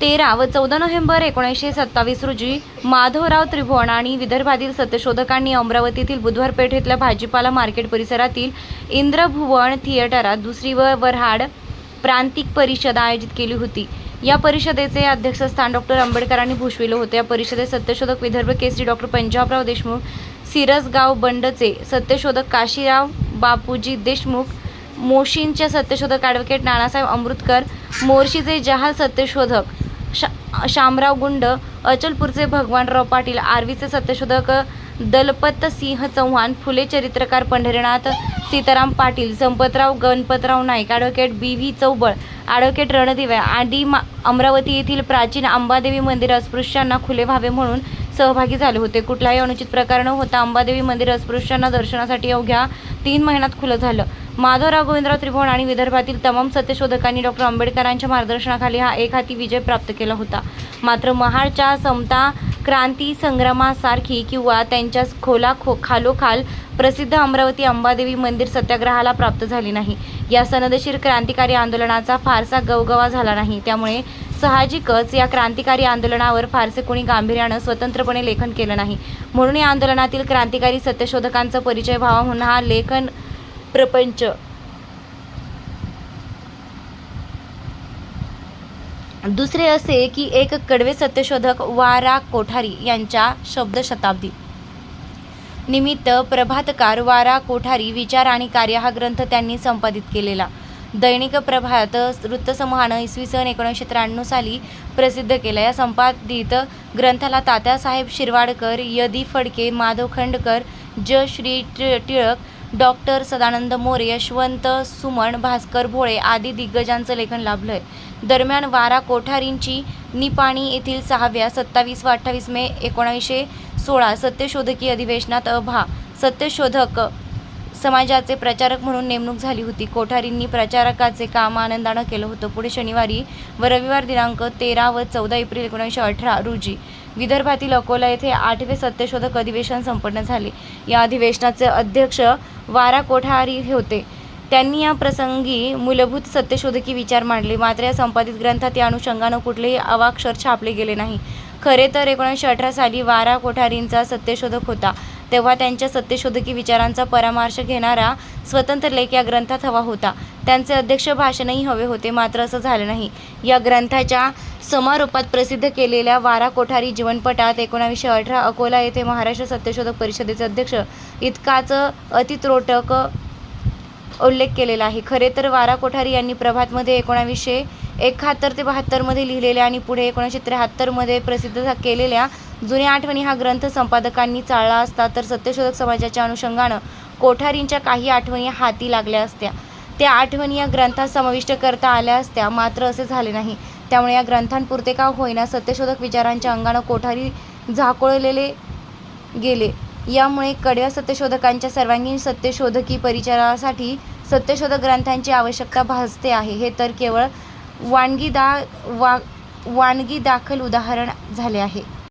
तेरा व चौदा नोव्हेंबर एकोणीसशे सत्तावीस रोजी माधवराव त्रिभुवन आणि विदर्भातील सत्यशोधकांनी अमरावतीतील बुधवार पेठेतल्या भाजीपाला मार्केट परिसरातील इंद्रभुवन थिएटरात दुसरी व वरहाड प्रांतिक परिषद आयोजित केली होती. या परिषदेचे अध्यक्षस्थान डॉक्टर आंबेडकरांनी भूषविले होते. या परिषदेत सत्यशोधक विदर्भ केसरी डॉक्टर पंजाबराव देशमुख सिरसगाव बंडचे सत्यशोधक काशीराव बापूजी देशमुख मोशींचे सत्यशोधक ॲडव्होकेट नानासाहेब अमृतकर मोर्शीचे जहाल सत्यशोधक शामराव गुंड अचलपूरचे भगवानराव पाटील आर्वीचे सत्यशोधक Dalpat Singh Chavan Phule चरित्रकार Pandharinath Sitaram Patil Sampatrao Ganpatrao Naik advocate B V Chaubal advocate Ranadive आदी मा अमरावती येथील प्राचीन अंबादेवी मंदिर अस्पृश्यांना खुले व्हावे म्हणून सहभागी झाले होते. कुठलाही अनुचित प्रकार न होता अंबादेवी मंदिर अस्पृश्यांना दर्शनासाठी अवघ्या तीन महिन्यात खुलं झालं. माधवराव गोविंदराव त्रिभुवन आणि विदर्भातील तमाम सत्यशोधकांनी डॉक्टर आंबेडकरांच्या मार्गदर्शनाखाली हा एक हाती विजय प्राप्त केला होता. मात्र महाडच्या समता क्रांती संग्रामासारखी किंवा त्यांच्या खोला खो खालोखाल प्रसिद्ध अमरावती अंबादेवी मंदिर सत्याग्रहाला प्राप्त झाली नाही. या सनदशीर क्रांतिकारी आंदोलनाचा फारसा गवगवा झाला नाही. त्यामुळे साहजिकच या क्रांतिकारी आंदोलनावर फारसे कोणी गांभीर्यानं स्वतंत्रपणे लेखन केलं नाही. म्हणून या आंदोलनातील क्रांतिकारी सत्यशोधकांचा परिचय व्हावा म्हणून हा लेखन प्रपंच. दुसरे असे की एक कडवे सत्यशोधक वारा कोठारी यांच्या शब्दशताब्दी. निमित्त प्रभातकार वारा कोठारी विचार आणि कार्य हा ग्रंथ त्यांनी संपादित केलेला. दैनिक प्रभात वृत्तसमूहानं इसवी सन एकोणीसशे त्र्याण्णव साली प्रसिद्ध केला. या संपादित ग्रंथाला तात्यासाहेब शिरवाडकर यदी फडके माधव खंडकर ज. श्री टिळ- टिळक डॉक्टर सदानंद मोरे यशवंत सुमन भास्कर भोळे आदी दिग्गजांचं लेखन लाभलं आहे दरम्यान वारा कोठारींची निपाणी येथील सहाव्या सत्तावीस व अठ्ठावीस मे एकोणीसशे सोळा सत्यशोधकी अधिवेशनात अभा सत्यशोधक समाजाचे प्रचारक म्हणून नेमणूक झाली होती. कोठारींनी प्रचारकाचे काम आनंदानं केलं होतं. पुढे शनिवारी व रविवार दिनांक तेरा व चौदा एप्रिल एकोणीसशे अठरा रोजी विदर्भातील अकोला येथे आठवे सत्यशोधक अधिवेशन संपन्न झाले. या अधिवेशनाचे अध्यक्ष वारा कोठारी होते. त्यांनी या प्रसंगी मूलभूत सत्यशोधकी विचार मांडले. मात्र या संपादित ग्रंथात या अनुषंगानं कुठलेही अवाक्षर छापले गेले नाही. खरे तर एकोणीसशे अठरा साली वारा कोठारींचा सत्यशोधक होता. तेव्हा त्यांच्या सत्यशोधकी विचारांचा परामर्श घेणारा स्वतंत्र लेख या ग्रंथात हवा होता. त्यांचे अध्यक्ष भाषणही हवे होते मात्र असं झालं नाही. या ग्रंथाच्या समारोपात प्रसिद्ध केलेल्या वारा कोठारी जीवनपटात एकोणावीसशे अठरा अकोला येथे महाराष्ट्र सत्यशोधक परिषदेचे अध्यक्ष इतकाच अतित्रोटक उल्लेख केलेला आहे. खरे तर वारा कोठारी यांनी प्रभातमध्ये एकोणावीसशे एकाहत्तर ते बहात्तरमध्ये लिहिलेल्या आणि पुढे एकोणीसशे त्र्याहत्तरमध्ये प्रसिद्ध केलेल्या जुन्या आठवणी हा ग्रंथ संपादकांनी चाळला असता तर सत्यशोधक समाजाच्या अनुषंगानं कोठारींच्या काही आठवणी हाती लागल्या असत्या. त्या आठवणी या ग्रंथात समाविष्ट करता आल्या असत्या. मात्र असे झाले नाही. त्यामुळे या ग्रंथांपुरते का होईना सत्यशोधक विचारांच्या अंगानं कोठारी झाकोळलेले गेले. यामुळे कडव्या सत्यशोधकांच्या सर्वांगीण सत्यशोधकी परिचयासाठी सत्यशोधक ग्रंथांची आवश्यकता भासते आहे. हे तर केवळ वानगी दा वा वानगी दाखल उदाहरण झाले आहे.